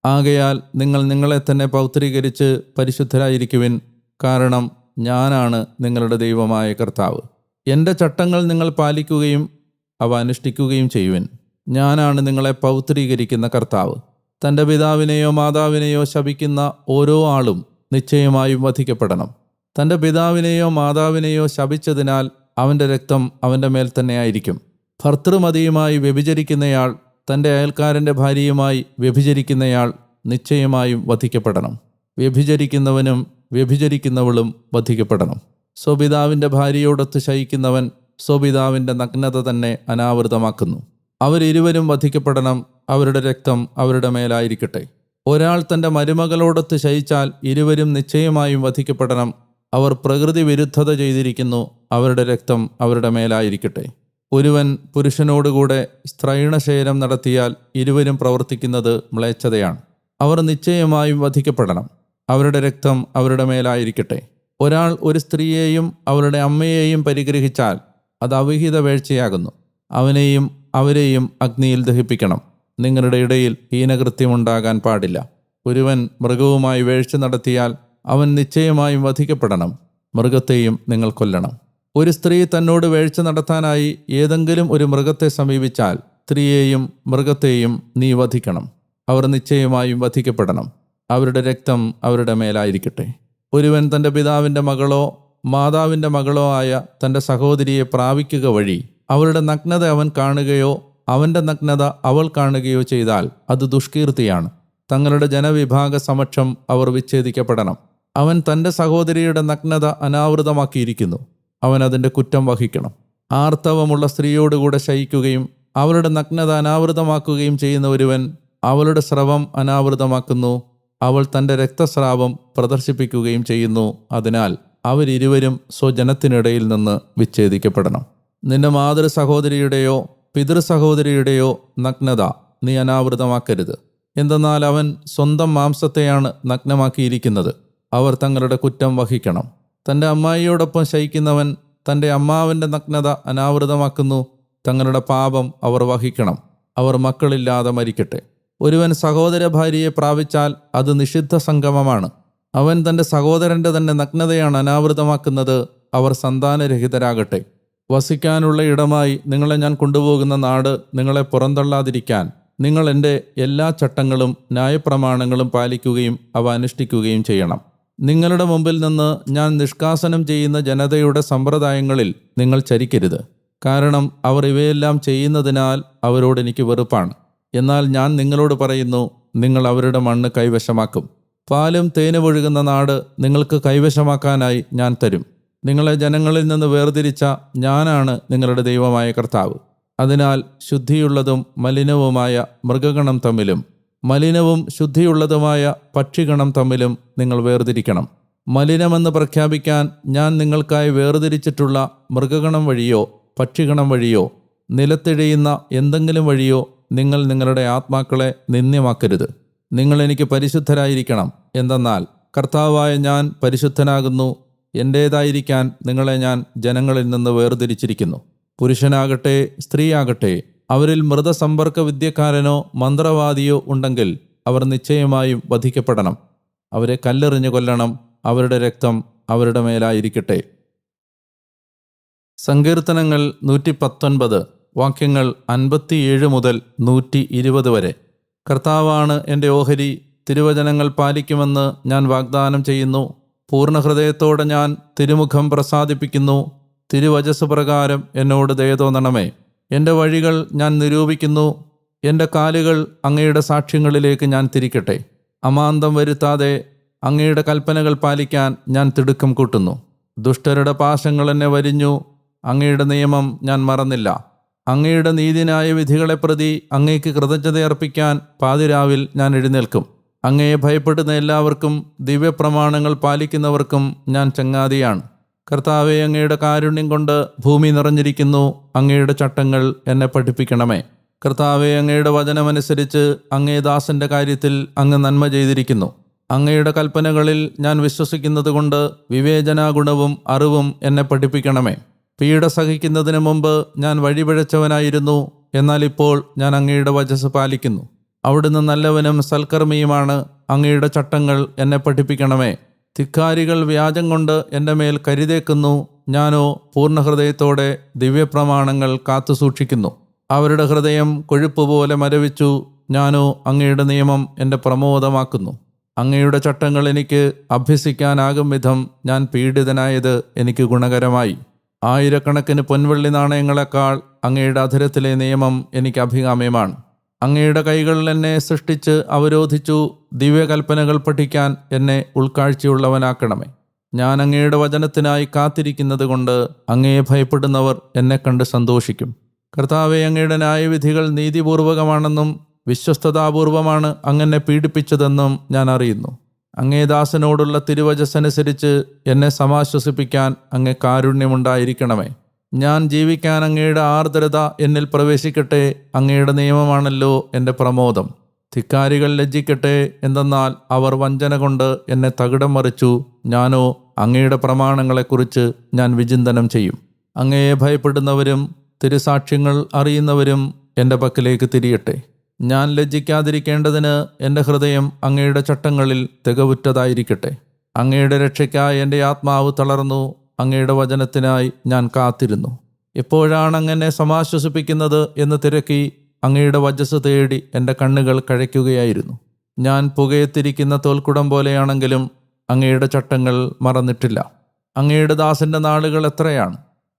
ആകയാൽ നിങ്ങൾ നിങ്ങളെ തന്നെ പൗത്രീകരിച്ച് പരിശുദ്ധരായിരിക്കുവിൻ കാരണം ഞാനാണ് നിങ്ങളുടെ ദൈവമായ കർത്താവ്. എന്റെ ചട്ടങ്ങൾ നിങ്ങൾ പാലിക്കുകയും അവ അനുഷ്ഠിക്കുകയും ചെയ്യുവിൻ. ഞാനാണ് നിങ്ങളെ പൗത്രീകരിക്കുന്ന കർത്താവ്. തന്റെ പിതാവിനെയോ മാതാവിനെയോ ശപിക്കുന്ന ഓരോ ആളും നിശ്ചയമായും വധിക്കപ്പെടണം. തന്റെ പിതാവിനെയോ മാതാവിനെയോ ശപിച്ചതിനാൽ അവന്റെ രക്തം അവന്റെ മേൽ തന്നെയായിരിക്കും ഭർത്തൃമതിയുമായി വ്യഭിചരിക്കുന്നയാൾ തന്റെ അയൽക്കാരന്റെ ഭാര്യയുമായി വ്യഭിചരിക്കുന്നയാൾ നിശ്ചയമായും വധിക്കപ്പെടണം. വ്യഭിചരിക്കുന്നവനും വ്യഭിചരിക്കുന്നവളും വധിക്കപ്പെടണം. സ്വപിതാവിന്റെ ഭാര്യയോടൊത്ത് ശയിക്കുന്നവൻ സ്വപിതാവിന്റെ നഗ്നത തന്നെ അനാവൃതമാക്കുന്നു. അവരിരുവരും വധിക്കപ്പെടണം അവരുടെ രക്തം അവരുടെ മേലായിരിക്കട്ടെ. ഒരാൾ തന്റെ മരുമകളോടൊത്ത് ശയിച്ചാൽ ഇരുവരും നിശ്ചയമായും വധിക്കപ്പെടണം. അവർ പ്രകൃതി വിരുദ്ധത ചെയ്തിരിക്കുന്നു അവരുടെ രക്തം അവരുടെ മേലായിരിക്കട്ടെ. ഒരുവൻ പുരുഷനോടുകൂടെ സ്ത്രൈണശയനം നടത്തിയാൽ ഇരുവരും പ്രവർത്തിക്കുന്നത് മ്ലേച്ഛതയാണ്. അവർ നിശ്ചയമായും വധിക്കപ്പെടണം അവരുടെ രക്തം അവരുടെ മേലായിരിക്കട്ടെ. ഒരാൾ ഒരു സ്ത്രീയെയും അവരുടെ അമ്മയെയും പരിഗ്രഹിച്ചാൽ അത് അവിഹിത വേഴ്ചയാകുന്നു. അവനെയും അവരെയും അഗ്നിയിൽ ദഹിപ്പിക്കണം. നിങ്ങളുടെ ഇടയിൽ ഹീനകൃത്യമുണ്ടാകാൻ പാടില്ല. ഒരുവൻ മൃഗവുമായി വേഴ്ച നടത്തിയാൽ അവൻ നിശ്ചയമായും വധിക്കപ്പെടണം. മൃഗത്തെയും നിങ്ങൾ കൊല്ലണം. ഒരു സ്ത്രീ തന്നോട് വേഴ്ച നടത്താനായി ഏതെങ്കിലും ഒരു മൃഗത്തെ സമീപിച്ചാൽ സ്ത്രീയെയും മൃഗത്തെയും നീ വധിക്കണം. അവർ നിശ്ചയമായും വധിക്കപ്പെടണം. അവരുടെ രക്തം അവരുടെ മേലായിരിക്കട്ടെ. ഒരുവൻ തന്റെ പിതാവിന്റെ മകളോ മാതാവിന്റെ മകളോ ആയ തന്റെ സഹോദരിയെ പ്രാപിക്കുക വഴി അവളുടെ നഗ്നത അവൻ കാണുകയോ അവന്റെ നഗ്നത അവൾ കാണുകയോ ചെയ്താൽ അത് ദുഷ്കീർത്തിയാണ്. തങ്ങളുടെ ജനവിഭാഗ സമക്ഷം അവർ വിച്ഛേദിക്കപ്പെടണം. അവൻ തന്റെ സഹോദരിയുടെ നഗ്നത അനാവൃതമാക്കിയിരിക്കുന്നു. അവൻ അതിന്റെ കുറ്റം വഹിക്കണം. ആർത്തവമുള്ള സ്ത്രീയോടുകൂടെ ശയിക്കുകയും അവളുടെ നഗ്നത അനാവൃതമാക്കുകയും ചെയ്യുന്ന ഒരുവൻ അവളുടെ സ്രവം അനാവൃതമാക്കുന്നു. അവൾ തന്റെ രക്തസ്രാവം പ്രദർശിപ്പിക്കുകയും ചെയ്യുന്നു. അതിനാൽ അവരിരുവരും സ്വജനത്തിനിടയിൽ നിന്ന് വിച്ഛേദിക്കപ്പെടണം. നിന്റെ മാതൃ സഹോദരിയുടെയോ പിതൃ സഹോദരിയുടെയോ നഗ്നത നീ അനാവൃതമാക്കരുത്. എന്തെന്നാൽ അവൻ സ്വന്തം മാംസത്തെയാണ് നഗ്നമാക്കിയിരിക്കുന്നത്. അവർ തങ്ങളുടെ കുറ്റം വഹിക്കണം. തന്റെ അമ്മായിയോടൊപ്പം ശയിക്കുന്നവൻ തന്റെ അമ്മാവന്റെ നഗ്നത അനാവൃതമാക്കുന്നു. തങ്ങളുടെ പാപം അവർ വഹിക്കണം. അവർ മക്കളില്ലാതെ മരിക്കട്ടെ. ഒരുവൻ സഹോദര ഭാര്യയെ പ്രാപിച്ചാൽ അത് നിഷിദ്ധ സംഗമമാണ്. അവൻ തന്റെ സഹോദരന്റെ തന്നെ നഗ്നതയാണ് അനാവൃതമാക്കുന്നത്. അവർ സന്താനരഹിതരാകട്ടെ. വസിക്കാനുള്ള ഇടമായി നിങ്ങളെ ഞാൻ കൊണ്ടുപോകുന്ന നാട് നിങ്ങളെ പുറന്തള്ളാതിരിക്കാൻ നിങ്ങൾ എന്റെ എല്ലാ ചട്ടങ്ങളും ന്യായപ്രമാണങ്ങളും പാലിക്കുകയും അവ അനുഷ്ഠിക്കുകയും ചെയ്യണം. നിങ്ങളുടെ മുമ്പിൽ നിന്ന് ഞാൻ നിഷ്കാസനം ചെയ്യുന്ന ജനതയുടെ സമ്പ്രദായങ്ങളിൽ നിങ്ങൾ ചരിക്കരുത്. കാരണം അവർ ഇവയെല്ലാം ചെയ്യുന്നതിനാൽ അവരോട് എനിക്ക് വെറുപ്പാണ്. എന്നാൽ ഞാൻ നിങ്ങളോട് പറയുന്നു നിങ്ങൾ അവരുടെ മണ്ണ് കൈവശമാക്കും. പാലും തേനും ഒഴുകുന്ന നാട് നിങ്ങൾക്ക് കൈവശമാക്കാനായി ഞാൻ തരും. നിങ്ങളെ ജനങ്ങളിൽ നിന്ന് വേർതിരിച്ച ഞാനാണ് നിങ്ങളുടെ ദൈവമായ കർത്താവ്. അതിനാൽ ശുദ്ധിയുള്ളതും മലിനവുമായ മൃഗഗണം തമ്മിലും മലിനവും ശുദ്ധിയുള്ളതുമായ പക്ഷിഗണം തമ്മിലും നിങ്ങൾ വേർതിരിക്കണം. മലിനമെന്ന് പ്രഖ്യാപിക്കാൻ ഞാൻ നിങ്ങൾക്കായി വേർതിരിച്ചിട്ടുള്ള മൃഗഗണം വഴിയോ പക്ഷിഗണം വഴിയോ നിലത്തിഴയുന്ന എന്തെങ്കിലും വഴിയോ നിങ്ങൾ നിങ്ങളുടെ ആത്മാക്കളെ നിന്ദ്യമാക്കരുത്. നിങ്ങൾ എനിക്ക് പരിശുദ്ധരായിരിക്കണം. എന്തെന്നാൽ കർത്താവായ ഞാൻ പരിശുദ്ധനാകുന്നു. എന്റേതായിരിക്കാൻ നിങ്ങളെ ഞാൻ ജനങ്ങളിൽ നിന്ന് വേർതിരിച്ചിരിക്കുന്നു. പുരുഷനാകട്ടെ സ്ത്രീയാകട്ടെ അവരിൽ മൃതസമ്പർക്ക വിദ്യക്കാരനോ മന്ത്രവാദിയോ ഉണ്ടെങ്കിൽ അവർ നിശ്ചയമായും വധിക്കപ്പെടണം. അവരെ കല്ലെറിഞ്ഞു കൊല്ലണം. അവരുടെ രക്തം അവരുടെ മേലായിരിക്കട്ടെ. സങ്കീർത്തനങ്ങൾ നൂറ്റി പത്തൊൻപത് വാക്യങ്ങൾ അൻപത്തിയേഴ് മുതൽ നൂറ്റി ഇരുപത് വരെ. കർത്താവാണ് എന്റെ ഓഹരി തിരുവചനങ്ങൾ പാലിക്കുമെന്ന് ഞാൻ വാഗ്ദാനം ചെയ്യുന്നു. പൂർണഹൃദയത്തോടെ ഞാൻ തിരുമുഖം പ്രസാദിപ്പിക്കുന്നു. തിരുവചസ് പ്രകാരം എന്നോട് ദയതോന്നണമേ എന്റെ വഴികൾ ഞാൻ നിരൂപിക്കുന്നു. എന്റെ കാലുകൾ അങ്ങയുടെ സാക്ഷ്യങ്ങളിലേക്ക് ഞാൻ തിരിക്കട്ടെ. അമാന്തം വരുത്താതെ അങ്ങയുടെ കൽപ്പനകൾ പാലിക്കാൻ ഞാൻ തിടുക്കം കൂട്ടുന്നു. ദുഷ്ടരുടെ പാശങ്ങൾ എന്നെ വരിഞ്ഞു. അങ്ങയുടെ നിയമം ഞാൻ മറന്നില്ല. അങ്ങയുടെ നീതിനായ വിധികളെ പ്രതി അങ്ങയ്ക്ക് കൃതജ്ഞത അർപ്പിക്കാൻ പാതിരാവിൽ ഞാൻ എഴുന്നേൽക്കും. അങ്ങയെ ഭയപ്പെടുന്ന എല്ലാവർക്കും ദിവ്യപ്രമാണങ്ങൾ പാലിക്കുന്നവർക്കും ഞാൻ ചങ്ങാതിയാണ്. കർത്താവെ അങ്ങയുടെ കാരുണ്യം കൊണ്ട് ഭൂമി നിറഞ്ഞിരിക്കുന്നു. അങ്ങയുടെ ചട്ടങ്ങൾ എന്നെ പഠിപ്പിക്കണമേ. കർത്താവെ അങ്ങയുടെ വചനമനുസരിച്ച് അങ്ങേ ദാസന്റെ കാര്യത്തിൽ അങ്ങ് നന്മ ചെയ്തിരിക്കുന്നു. അങ്ങയുടെ കൽപ്പനകളിൽ ഞാൻ വിശ്വസിക്കുന്നത് കൊണ്ട് വിവേചനാഗുണവും അറിവും എന്നെ പഠിപ്പിക്കണമേ. പീഡ സഹിക്കുന്നതിന് മുമ്പ് ഞാൻ വഴിപിഴച്ചവനായിരുന്നു. എന്നാൽ ഇപ്പോൾ ഞാൻ അങ്ങയുടെ വചസ് പാലിക്കുന്നു. അവിടുന്ന് നല്ലവനും സൽക്കർമ്മിയുമാണ്. അങ്ങയുടെ ചട്ടങ്ങൾ എന്നെ പഠിപ്പിക്കണമേ. ധിക്കാരികൾ വ്യാജം കൊണ്ട് എന്റെ മേൽ കരുതേക്കുന്നു. ഞാനോ പൂർണ ഹൃദയത്തോടെ ദിവ്യപ്രമാണങ്ങൾ കാത്തു സൂക്ഷിക്കുന്നു. അവരുടെ ഹൃദയം കൊഴുപ്പ് പോലെ മരവിച്ചു. ഞാനോ അങ്ങയുടെ നിയമം എന്റെ പ്രമോദമാക്കുന്നു. അങ്ങയുടെ ചട്ടങ്ങൾ എനിക്ക് അഭ്യസിക്കാനാകും വിധം ഞാൻ പീഡിതനായത് എനിക്ക് ഗുണകരമായി. ആയിരക്കണക്കിന് പൊൻവെള്ളി നാണയങ്ങളെക്കാൾ അങ്ങയുടെ അധരത്തിലെ നിയമം എനിക്ക് അഭികാമ്യമാണ്. അങ്ങയുടെ കൈകളിൽ എന്നെ സൃഷ്ടിച്ച് അവരോധിച്ചു ദിവ്യകൽപ്പനകൾ പഠിക്കാൻ എന്നെ ഉൾക്കാഴ്ചയുള്ളവനാക്കണമേ. ഞാൻ അങ്ങയുടെ വചനത്തിനായി കാത്തിരിക്കുന്നത് കൊണ്ട് അങ്ങയെ ഭയപ്പെടുന്നവർ എന്നെ കണ്ട് സന്തോഷിക്കും. കർത്താവെ അങ്ങയുടെ ന്യായവിധികൾ നീതിപൂർവകമാണെന്നും വിശ്വസ്തതാപൂർവമാണ് അങ്ങനെ പീഡിപ്പിച്ചതെന്നും ഞാൻ അറിയുന്നു. അങ്ങേ ദാസനോടുള്ള തിരുവചസ്സനുസരിച്ച് എന്നെ സമാശ്വസിപ്പിക്കാൻ അങ്ങേ കാരുണ്യമുണ്ടായിരിക്കണമേ. ഞാൻ ജീവിക്കാൻ അങ്ങയുടെ ആർദ്രത എന്നിൽ പ്രവേശിക്കട്ടെ അങ്ങയുടെ നിയമമാണല്ലോ എന്റെ പ്രമോദം. ധിക്കാരികൾ ലജ്ജിക്കട്ടെ എന്തെന്നാൽ അവർ വഞ്ചന കൊണ്ട് എന്നെ തകിടം മറിച്ചു ഞാനോ അങ്ങയുടെ പ്രമാണങ്ങളെക്കുറിച്ച് ഞാൻ വിചിന്തനം ചെയ്യും. അങ്ങയെ ഭയപ്പെടുന്നവരും തിരുസാക്ഷ്യങ്ങൾ അറിയുന്നവരും എന്റെ പക്കലേക്ക് തിരിയട്ടെ. ഞാൻ ലജ്ജിക്കാതിരിക്കേണ്ടതിന് എന്റെ ഹൃദയം അങ്ങയുടെ ചട്ടങ്ങളിൽ തികവുറ്റതായിരിക്കട്ടെ. അങ്ങയുടെ രക്ഷയ്ക്കായി എന്റെ ആത്മാവ് തളർന്നു അങ്ങയുടെ വചനത്തിനായി ഞാൻ കാത്തിരുന്നു. എപ്പോഴാണ് അങ്ങനെ സമാശ്വസിപ്പിക്കുന്നത് എന്ന് തിരക്കി അങ്ങയുടെ വജസ് തേടി എന്റെ കണ്ണുകൾ കഴയ്ക്കുകയായിരുന്നു. ഞാൻ പുകയത്തിരിക്കുന്ന തോൽക്കുടം പോലെയാണെങ്കിലും അങ്ങയുടെ ചട്ടങ്ങൾ മറന്നിട്ടില്ല. അങ്ങയുടെ ദാസന്റെ നാളുകൾ എത്രയാണ്?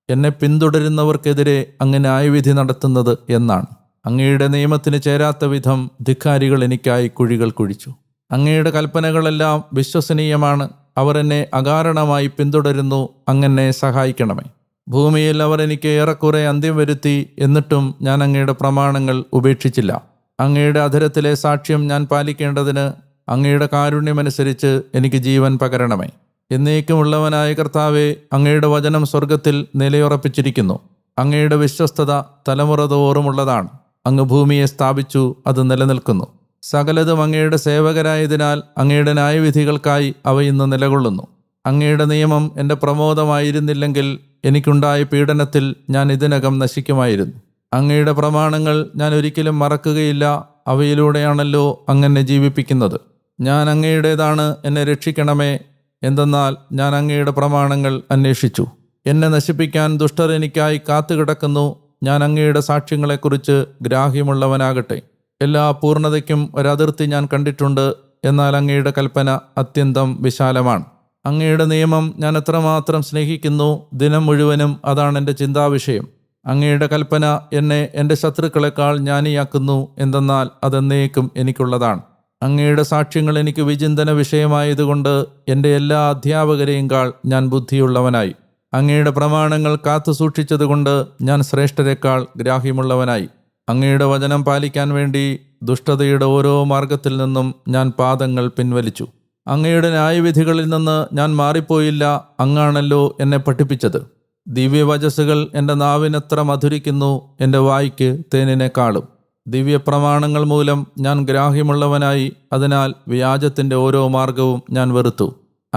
എന്നെ പിന്തുടരുന്നവർക്കെതിരെ അങ്ങ് ന്യായവിധി നടത്തുന്നത് എന്നാണ്. അങ്ങയുടെ നിയമത്തിന് ചേരാത്ത വിധം ധിക്കാരികൾ എനിക്കായി കുഴികൾ കുഴിച്ചു. അങ്ങയുടെ കൽപ്പനകളെല്ലാം വിശ്വസനീയമാണ്. അവർ എന്നെ അകാരണമായി പിന്തുടരുന്നു. അങ്ങനെ സഹായിക്കണമേ. ഭൂമിയിൽ അവർ എനിക്ക് ഏറെക്കുറെ അന്ത്യം വരുത്തി എന്നിട്ടും ഞാൻ അങ്ങയുടെ പ്രമാണങ്ങൾ ഉപേക്ഷിച്ചില്ല. അങ്ങയുടെ അധരത്തിലെ സാക്ഷ്യം ഞാൻ പാലിക്കേണ്ടതിന് അങ്ങയുടെ കാരുണ്യമനുസരിച്ച് എനിക്ക് ജീവൻ പകരണമേ. എന്നേക്കുമുള്ളവനായ കർത്താവെ അങ്ങയുടെ വചനം സ്വർഗത്തിൽ നിലയുറപ്പിച്ചിരിക്കുന്നു. അങ്ങയുടെ വിശ്വസ്തത തലമുറ തോറുമുള്ളതാണ് അങ്ങ് ഭൂമിയെ സ്ഥാപിച്ചു അത് നിലനിൽക്കുന്നു. സകലതും അങ്ങയുടെ സേവകരായതിനാൽ അങ്ങയുടെ ന്യായവിധികൾക്കായി അവ ഇന്ന് നിലകൊള്ളുന്നു. അങ്ങയുടെ നിയമം എന്റെ പ്രമോദമായിരുന്നില്ലെങ്കിൽ എനിക്കുണ്ടായ പീഡനത്തിൽ ഞാൻ ഇതിനകം നശിക്കുമായിരുന്നു. അങ്ങയുടെ പ്രമാണങ്ങൾ ഞാൻ ഒരിക്കലും മറക്കുകയില്ല അവയിലൂടെയാണല്ലോ അങ്ങനെ ജീവിപ്പിക്കുന്നത്. ഞാൻ അങ്ങയുടേതാണ് എന്നെ രക്ഷിക്കണമേ. എന്തെന്നാൽ ഞാൻ അങ്ങയുടെ പ്രമാണങ്ങൾ അന്വേഷിച്ചു. എന്നെ നശിപ്പിക്കാൻ ദുഷ്ടർ എനിക്കായി കാത്തുകിടക്കുന്നു ഞാൻ അങ്ങയുടെ സാക്ഷ്യങ്ങളെക്കുറിച്ച് ഗ്രാഹ്യമുള്ളവനാകട്ടെ. എല്ലാ പൂർണതയ്ക്കും ഒരതിർത്തി ഞാൻ കണ്ടിട്ടുണ്ട് എന്നാൽ അങ്ങയുടെ കൽപ്പന അത്യന്തം വിശാലമാണ്. അങ്ങയുടെ നിയമം ഞാൻ എത്രമാത്രം സ്നേഹിക്കുന്നു ദിനം മുഴുവനും അതാണ് എന്റെ ചിന്താവിഷയം. അങ്ങയുടെ കൽപ്പന എന്നെ എന്റെ ശത്രുക്കളെക്കാൾ ജ്ഞാനിയാക്കുന്നു എന്തെന്നാൽ അതെന്നേക്കും എനിക്കുള്ളതാണ്. അങ്ങയുടെ സാക്ഷ്യങ്ങൾ എനിക്ക് വിചിന്തന വിഷയമായതുകൊണ്ട് എന്റെ എല്ലാ അധ്യാപകരെയും കാൾ ഞാൻ ബുദ്ധിയുള്ളവനായി. അങ്ങയുടെ പ്രമാണങ്ങൾ കാത്തു സൂക്ഷിച്ചതുകൊണ്ട് ഞാൻ ശ്രേഷ്ഠരെക്കാൾ ഗ്രാഹ്യമുള്ളവനായി. അങ്ങയുടെ വചനം പാലിക്കാൻ വേണ്ടി ദുഷ്ടതയുടെ ഓരോ മാർഗത്തിൽ നിന്നും ഞാൻ പാദങ്ങൾ പിൻവലിച്ചു. അങ്ങയുടെ ന്യായവിധികളിൽ നിന്ന് ഞാൻ മാറിപ്പോയില്ല അങ്ങാണല്ലോ എന്നെ പഠിപ്പിച്ചത്. ദിവ്യവചസ്സുകൾ എന്റെ നാവിനെത്ര മധുരിക്കുന്നു എന്റെ വായിക്ക് തേനിനെക്കാളും ദിവ്യപ്രമാണങ്ങൾ മൂലം ഞാൻ ഗ്രാഹ്യമുള്ളവനായി അതിനാൽ വ്യാജത്തിന്റെ ഓരോ മാർഗവും ഞാൻ വെറുത്തു.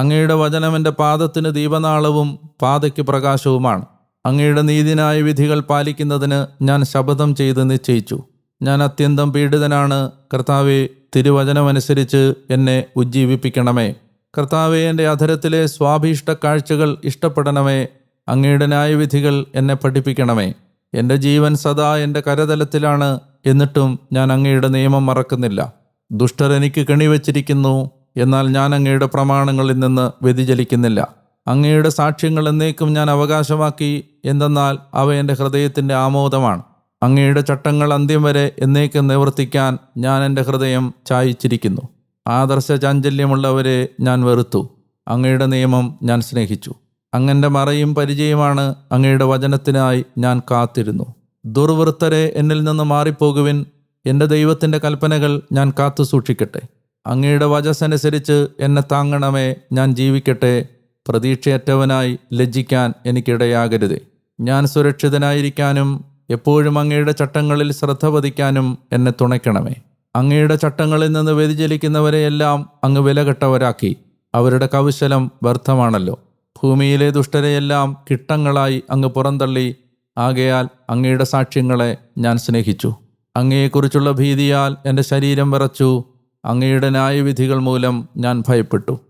അങ്ങയുടെ വചനം എന്റെ പാദത്തിന് ദീപനാളവും പാതയ്ക്ക് പ്രകാശവുമാണ്. അങ്ങയുടെ നീതിനായ വിധികൾ പാലിക്കുന്നതിന് ഞാൻ ശപഥം ചെയ്ത് നിശ്ചയിച്ചു. ഞാൻ അത്യന്തം പീഡിതനാണ്. കർത്താവെ തിരുവചനമനുസരിച്ച് എന്നെ ഉജ്ജീവിപ്പിക്കണമേ. കർത്താവെ എന്റെ അധരത്തിലെ സ്വാഭീഷ്ട കാഴ്ചകൾ ഇഷ്ടപ്പെടണമേ. അങ്ങയുടെ ന്യായവിധികൾ എന്നെ പഠിപ്പിക്കണമേ. എന്റെ ജീവൻ സദാ എന്റെ കരതലത്തിലാണ്. എന്നിട്ടും ഞാൻ അങ്ങയുടെ നിയമം മറക്കുന്നില്ല. ദുഷ്ടർ എനിക്ക് കെണിവച്ചിരിക്കുന്നു. എന്നാൽ ഞാൻ അങ്ങയുടെ പ്രമാണങ്ങളിൽ നിന്ന് വ്യതിചലിക്കുന്നില്ല. അങ്ങയുടെ സാക്ഷ്യങ്ങൾ എന്നേക്കും ഞാൻ അവകാശമാക്കി എന്തെന്നാൽ അവ എന്റെ ഹൃദയത്തിന്റെ ആമോദമാണ്. അങ്ങയുടെ ചട്ടങ്ങൾ അന്ത്യം വരെ എന്നേക്കും നിവർത്തിക്കാൻ ഞാൻ എന്റെ ഹൃദയം ചായച്ചിരിക്കുന്നു ആദർശ ചാഞ്ചല്യമുള്ളവരെ ഞാൻ വെറുത്തു. അങ്ങയുടെ നിയമം ഞാൻ സ്നേഹിച്ചു. അങ്ങന്റെ മറയും പരിചയമാണ് അങ്ങയുടെ വചനത്തിനായി ഞാൻ കാത്തിരുന്നു. ദുർവൃത്തരെ എന്നിൽ നിന്ന് മാറിപ്പോകുവിൻ. എന്റെ ദൈവത്തിന്റെ കൽപ്പനകൾ ഞാൻ കാത്തു സൂക്ഷിക്കട്ടെ അങ്ങയുടെ വചസ്സനുസരിച്ച് എന്നെ താങ്ങണമേ ഞാൻ ജീവിക്കട്ടെ. പ്രതീക്ഷയറ്റവനായി ലജ്ജിക്കാൻ എനിക്കിടയാകരുത്. ഞാൻ സുരക്ഷിതനായിരിക്കാനും എപ്പോഴും അങ്ങയുടെ ചട്ടങ്ങളിൽ ശ്രദ്ധ പതിക്കാനും എന്നെ തുണയ്ക്കണമേ. അങ്ങയുടെ ചട്ടങ്ങളിൽ നിന്ന് വ്യതിചലിക്കുന്നവരെയെല്ലാം അങ്ങ് വിലകെട്ടവരാക്കി. അവരുടെ കൗശലം വ്യർത്ഥമാണല്ലോ. ഭൂമിയിലെ ദുഷ്ടരെയെല്ലാം കിട്ടങ്ങളായി അങ്ങ് പുറന്തള്ളി. ആകയാൽ അങ്ങയുടെ സാക്ഷ്യങ്ങളെ ഞാൻ സ്നേഹിച്ചു. അങ്ങയെക്കുറിച്ചുള്ള ഭീതിയാൽ എന്റെ ശരീരം വിറച്ചു. അങ്ങയുടെ ന്യായവിധികൾ മൂലം ഞാൻ ഭയപ്പെട്ടു.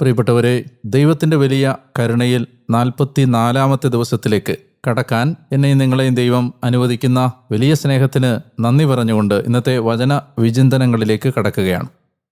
പ്രിയപ്പെട്ടവരെ ദൈവത്തിന്റെ വലിയ കരുണയിൽ നാൽപ്പത്തി നാലാമത്തെ ദിവസത്തിലേക്ക് കടക്കാൻ എന്നെയും നിങ്ങളെയും ദൈവം അനുവദിക്കുന്ന വലിയ സ്നേഹത്തിന് നന്ദി പറഞ്ഞുകൊണ്ട് ഇന്നത്തെ വചന വിചിന്തനങ്ങളിലേക്ക് കടക്കുകയാണ്.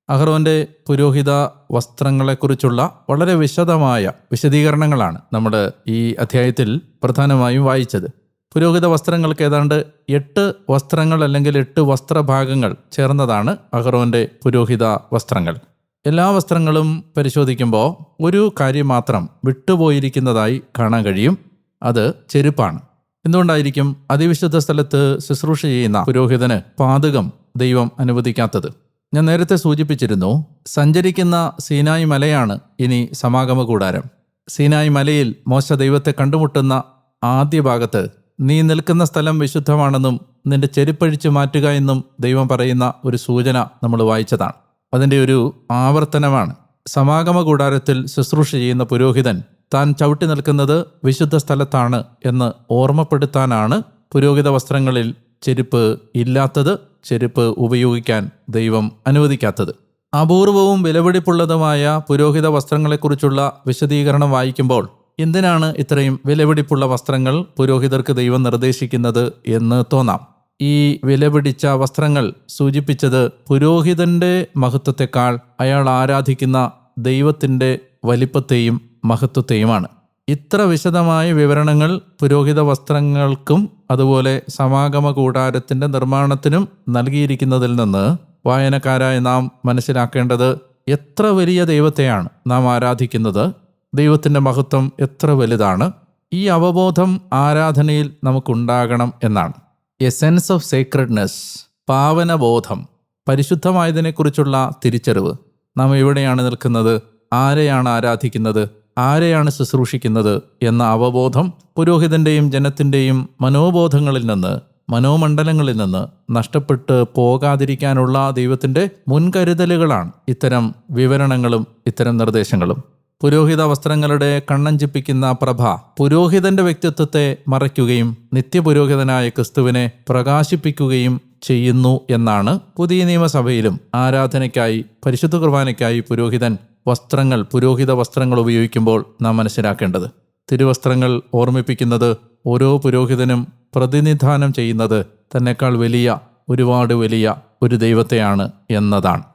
അഹ്റോന്റെ പുരോഹിത വസ്ത്രങ്ങളെക്കുറിച്ചുള്ള വളരെ വിശദമായ വിശദീകരണങ്ങളാണ് നമ്മുടെ ഈ അധ്യായത്തിൽ പ്രധാനമായും വായിച്ചത്. പുരോഹിത വസ്ത്രങ്ങൾക്ക് ഏതാണ്ട് എട്ട് വസ്ത്രങ്ങൾ അല്ലെങ്കിൽ എട്ട് വസ്ത്രഭാഗങ്ങൾ ചേർന്നതാണ് അഹ്റോന്റെ പുരോഹിത വസ്ത്രങ്ങൾ. എല്ലാ വസ്ത്രങ്ങളും പരിശോധിക്കുമ്പോൾ ഒരു കാര്യം മാത്രം വിട്ടുപോയിരിക്കുന്നതായി കാണാൻ കഴിയും. അത് ചെരുപ്പാണ്. എന്തുകൊണ്ടായിരിക്കും അതിവിശുദ്ധ സ്ഥലത്ത് ശുശ്രൂഷ ചെയ്യുന്ന പുരോഹിതന് പാതകം ദൈവം അനുവദിക്കാത്തത്? ഞാൻ നേരത്തെ സൂചിപ്പിച്ചിരുന്നു സഞ്ചരിക്കുന്ന സീനായി മലയാണ് ഇനി സമാഗമ കൂടാരം സീനായി മലയിൽ മോശ ദൈവത്തെ കണ്ടുമുട്ടുന്ന ആദ്യ ഭാഗത്ത് നീ നിൽക്കുന്ന സ്ഥലം വിശുദ്ധമാണെന്നും നിന്റെ ചെരുപ്പഴിച്ചു മാറ്റുക എന്നും ദൈവം പറയുന്ന ഒരു സൂചന നമ്മൾ വായിച്ചതാണ്. അതിന്റെ ഒരു ആവർത്തനമാണ്. സമാഗമ കൂടാരത്തിൽ ശുശ്രൂഷ ചെയ്യുന്ന പുരോഹിതൻ താൻ ചവിട്ടി നിൽക്കുന്നത് വിശുദ്ധ സ്ഥലത്താണ് എന്ന് ഓർമ്മപ്പെടുത്താനാണ് പുരോഹിത വസ്ത്രങ്ങളിൽ ചെരുപ്പ് ഇല്ലാത്തത് ചെരുപ്പ് ഉപയോഗിക്കാൻ ദൈവം അനുവദിക്കാത്തത്. അപൂർവവും വിലപിടിപ്പുള്ളതുമായ പുരോഹിത വസ്ത്രങ്ങളെക്കുറിച്ചുള്ള വിശദീകരണം വായിക്കുമ്പോൾ എന്തിനാണ് ഇത്രയും വിലപിടിപ്പുള്ള വസ്ത്രങ്ങൾ പുരോഹിതർക്ക് ദൈവം നിർദ്ദേശിക്കുന്നത് എന്ന് തോന്നാം. ഈ വിലപിടിച്ച വസ്ത്രങ്ങൾ സൂചിപ്പിച്ചത് പുരോഹിതന്റെ മഹത്വത്തെക്കാൾ അയാൾ ആരാധിക്കുന്ന ദൈവത്തിന്റെ വലിപ്പത്തെയും മഹത്വത്തെയുമാണ്. ഇത്ര വിശദമായ വിവരണങ്ങൾ പുരോഹിത വസ്ത്രങ്ങൾക്കും അതുപോലെ സമാഗമ കൂടാരത്തിന്റെ നിർമ്മാണത്തിനും നൽകിയിരിക്കുന്നതിൽ നിന്ന് വായനക്കാരായ നാം മനസ്സിലാക്കേണ്ടത് എത്ര വലിയ ദൈവത്തെയാണ് നാം ആരാധിക്കുന്നത്. ദൈവത്തിന്റെ മഹത്വം എത്ര വലുതാണ്? ഈ അവബോധം ആരാധനയിൽ നമുക്കുണ്ടാകണം എന്നാണ്. എ സെൻസ് ഓഫ് സേക്രഡ്നെസ് പാവനബോധം പരിശുദ്ധമായതിനെക്കുറിച്ചുള്ള തിരിച്ചറിവ്. നാം എവിടെയാണ് നിൽക്കുന്നത്? ആരെയാണ് ആരാധിക്കുന്നത്? ആരെയാണ് ശുശ്രൂഷിക്കുന്നത്? എന്ന അവബോധം പുരോഹിതന്റെയും ജനത്തിന്റെയും മനോബോധങ്ങളിൽ നിന്ന് മനോമണ്ഡലങ്ങളിൽ നിന്ന് നഷ്ടപ്പെട്ട് പോകാതിരിക്കാനുള്ള ദൈവത്തിന്റെ മുൻകരുതലുകളാണ് ഇത്തരം വിവരണങ്ങളും ഇത്തരം നിർദ്ദേശങ്ങളും. പുരോഹിത വസ്ത്രങ്ങളുടെ കണ്ണഞ്ചിപ്പിക്കുന്ന പ്രഭ പുരോഹിതന്റെ വ്യക്തിത്വത്തെ മറയ്ക്കുകയും നിത്യപുരോഹിതനായ ക്രിസ്തുവിനെ പ്രകാശിപ്പിക്കുകയും ചെയ്യുന്നു എന്നാണ് പുതിയ നിയമസഭയിലും ആരാധനയ്ക്കായി പരിശുദ്ധ കുർബാനയ്ക്കായി പുരോഹിതൻ വസ്ത്രങ്ങൾ പുരോഹിത വസ്ത്രങ്ങൾ ഉപയോഗിക്കുമ്പോൾ നാം മനസ്സിലാക്കേണ്ടത്. തിരുവസ്ത്രങ്ങൾ ഓർമ്മിപ്പിക്കുന്നത് ഓരോ പുരോഹിതനും പ്രതിനിധാനം ചെയ്യുന്നത് തന്നെക്കാൾ വലിയ ഒരുപാട് വലിയ ഒരു ദൈവത്തെയാണ് എന്നതാണ്.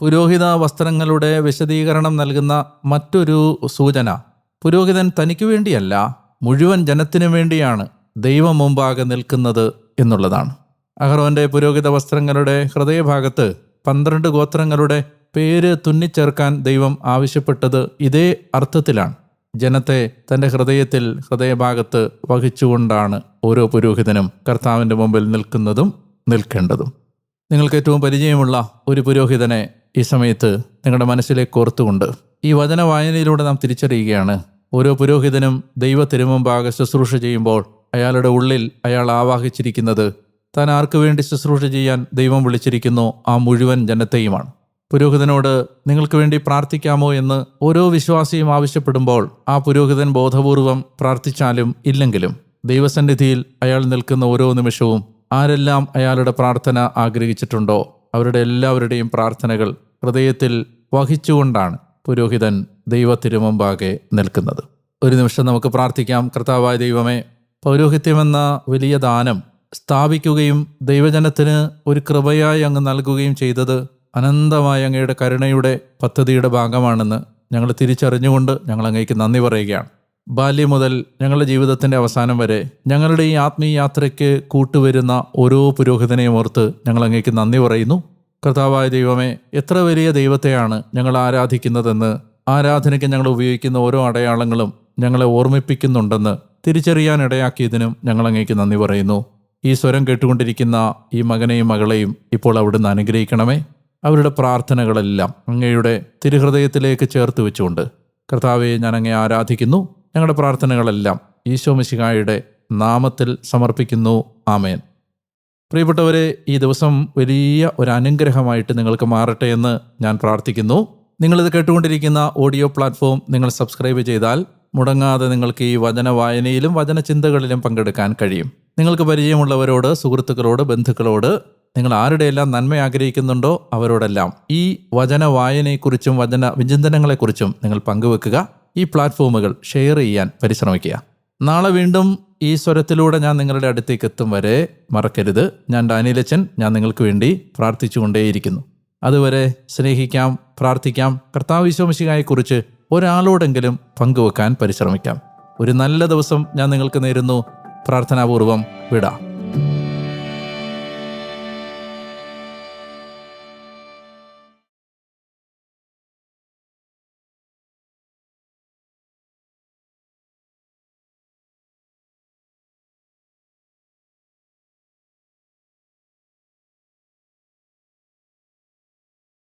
പുരോഹിത വസ്ത്രങ്ങളുടെ വിശദീകരണം നൽകുന്ന മറ്റൊരു സൂചന. പുരോഹിതൻ തനിക്ക് വേണ്ടിയല്ല മുഴുവൻ ജനത്തിനു വേണ്ടിയാണ് ദൈവം മുമ്പാകെ നിൽക്കുന്നത് എന്നുള്ളതാണ്. അഹ്റോന്റെ പുരോഹിത വസ്ത്രങ്ങളുടെ ഹൃദയഭാഗത്ത് പന്ത്രണ്ട് ഗോത്രങ്ങളുടെ പേര് തുന്നിച്ചേർക്കാൻ ദൈവം ആവശ്യപ്പെട്ടത് ഇതേ അർത്ഥത്തിലാണ്. ജനത്തെ തന്റെ ഹൃദയത്തിൽ ഹൃദയഭാഗത്ത് വഹിച്ചുകൊണ്ടാണ് ഓരോ പുരോഹിതനും കർത്താവിന്റെ മുമ്പിൽ നിൽക്കുന്നതും നിൽക്കേണ്ടതും. നിങ്ങൾക്ക് ഏറ്റവും പരിചയമുള്ള ഒരു പുരോഹിതനെ ഈ സമയത്ത് നിങ്ങളുടെ മനസ്സിലേക്ക് ഓർത്തുകൊണ്ട് ഈ വചന വായനയിലൂടെ നാം തിരിച്ചറിയുകയാണ്. ഓരോ പുരോഹിതനും ദൈവ തിരുമുമ്പാകെ ശുശ്രൂഷ ചെയ്യുമ്പോൾ അയാളുടെ ഉള്ളിൽ അയാൾ ആവാഹിച്ചിരിക്കുന്നത്. താൻ ആർക്കു വേണ്ടി ശുശ്രൂഷ ചെയ്യാൻ ദൈവം വിളിച്ചിരിക്കുന്നു? ആ മുഴുവൻ ജനത്തെയുമാണ്. പുരോഹിതനോട് നിങ്ങൾക്ക് വേണ്ടി പ്രാർത്ഥിക്കാമോ എന്ന് ഓരോ വിശ്വാസിയും ആവശ്യപ്പെടുമ്പോൾ ആ പുരോഹിതൻ ബോധപൂർവം പ്രാർത്ഥിച്ചാലും ഇല്ലെങ്കിലും ദൈവസന്നിധിയിൽ അയാൾ നിൽക്കുന്ന ഓരോ നിമിഷവും ആരെല്ലാം അയാളുടെ പ്രാർത്ഥന ആഗ്രഹിച്ചിട്ടുണ്ടോ? അവരുടെ എല്ലാവരുടെയും പ്രാർത്ഥനകൾ ഹൃദയത്തിൽ വഹിച്ചുകൊണ്ടാണ് പുരോഹിതൻ ദൈവത്തിരുമുമ്പാകെ നിൽക്കുന്നത്. ഒരു നിമിഷം നമുക്ക് പ്രാർത്ഥിക്കാം. കർത്താവായ ദൈവമേ പൗരോഹിത്യമെന്ന വലിയ ദാനം സ്ഥാപിക്കുകയും ദൈവജനത്തിന് ഒരു കൃപയായി അങ്ങ് നൽകുകയും ചെയ്തത് അനന്തമായ അങ്ങയുടെ കരുണയുടെ പദ്ധതിയുടെ ഭാഗമാണെന്ന് ഞങ്ങൾ തിരിച്ചറിഞ്ഞുകൊണ്ട് ഞങ്ങൾ അങ്ങേക്ക് നന്ദി പറയുകയാണ്. ബാല്യം മുതൽ ഞങ്ങളുടെ ജീവിതത്തിന്റെ അവസാനം വരെ ഞങ്ങളുടെ ഈ ആത്മീയ യാത്രയ്ക്ക് കൂട്ടുവരുന്ന ഓരോ പുരോഹിതനെയും ഓർത്ത് ഞങ്ങൾ അങ്ങേക്ക് നന്ദി പറയുന്നു. കർത്താവായ ദൈവമേ എത്ര വലിയ ദൈവത്തെയാണ് ഞങ്ങൾ ആരാധിക്കുന്നതെന്ന് ആരാധനയ്ക്ക് ഞങ്ങൾ ഉപയോഗിക്കുന്ന ഓരോ അടയാളങ്ങളും ഞങ്ങളെ ഓർമ്മിപ്പിക്കുന്നുണ്ടെന്ന് തിരിച്ചറിയാൻ ഇടയാക്കിയതിനും ഞങ്ങൾ അങ്ങേക്ക് നന്ദി പറയുന്നു. ഈ സ്വരം കേട്ടുകൊണ്ടിരിക്കുന്ന ഈ മകനെയും മകളെയും ഇപ്പോൾ അവിടുന്ന് അനുഗ്രഹിക്കണമേ. അവരുടെ പ്രാർത്ഥനകളെല്ലാം അങ്ങയുടെ തിരുഹൃദയത്തിലേക്ക് ചേർത്ത് വെച്ചുകൊണ്ട് കർത്താവെ ഞാൻ അങ്ങേ ആരാധിക്കുന്നു. ഞങ്ങളുടെ പ്രാർത്ഥനകളെല്ലാം ഈശോ മിശിഹായുടെ നാമത്തിൽ സമർപ്പിക്കുന്നു. ആമേൻ. പ്രിയപ്പെട്ടവരെ ഈ ദിവസം വലിയ ഒരു അനുഗ്രഹമായിട്ട് നിങ്ങൾക്ക് മാറട്ടെ എന്ന് ഞാൻ പ്രാർത്ഥിക്കുന്നു. നിങ്ങളിത് കേട്ടുകൊണ്ടിരിക്കുന്ന ഓഡിയോ പ്ലാറ്റ്ഫോം നിങ്ങൾ സബ്സ്ക്രൈബ് ചെയ്താൽ മുടങ്ങാതെ നിങ്ങൾക്ക് ഈ വചന വായനയിലും വചന ചിന്തകളിലും പങ്കെടുക്കാൻ കഴിയും. നിങ്ങൾക്ക് പരിചയമുള്ളവരോട് സുഹൃത്തുക്കളോട് ബന്ധുക്കളോട് നിങ്ങൾ ആരുടെയെല്ലാം നന്മ ആഗ്രഹിക്കുന്നുണ്ടോ അവരോടെല്ലാം ഈ വചന വായനയെക്കുറിച്ചും വചന വിചിന്തനങ്ങളെക്കുറിച്ചും നിങ്ങൾ പങ്കുവെക്കുക. ഈ പ്ലാറ്റ്ഫോമുകൾ ഷെയർ ചെയ്യാൻ പരിശ്രമിക്കുക. നാളെ വീണ്ടും ഈ സ്വരത്തിലൂടെ ഞാൻ നിങ്ങളുടെ അടുത്തേക്ക് എത്തും വരെ മറക്കരുത്. ഞാൻ ഡാനിയലച്ചൻ ഞാൻ നിങ്ങൾക്ക് വേണ്ടി പ്രാർത്ഥിച്ചുകൊണ്ടേയിരിക്കുന്നു. അതുവരെ സ്നേഹിക്കാം പ്രാർത്ഥിക്കാം. കർത്താവ് വിശ്വമിശികായെക്കുറിച്ച് ഒരാളോടെങ്കിലും പങ്കുവെക്കാൻ പരിശ്രമിക്കാം. ഒരു നല്ല ദിവസം ഞാൻ നിങ്ങൾക്ക് നേരുന്നു. പ്രാർത്ഥനാപൂർവം വിടാം.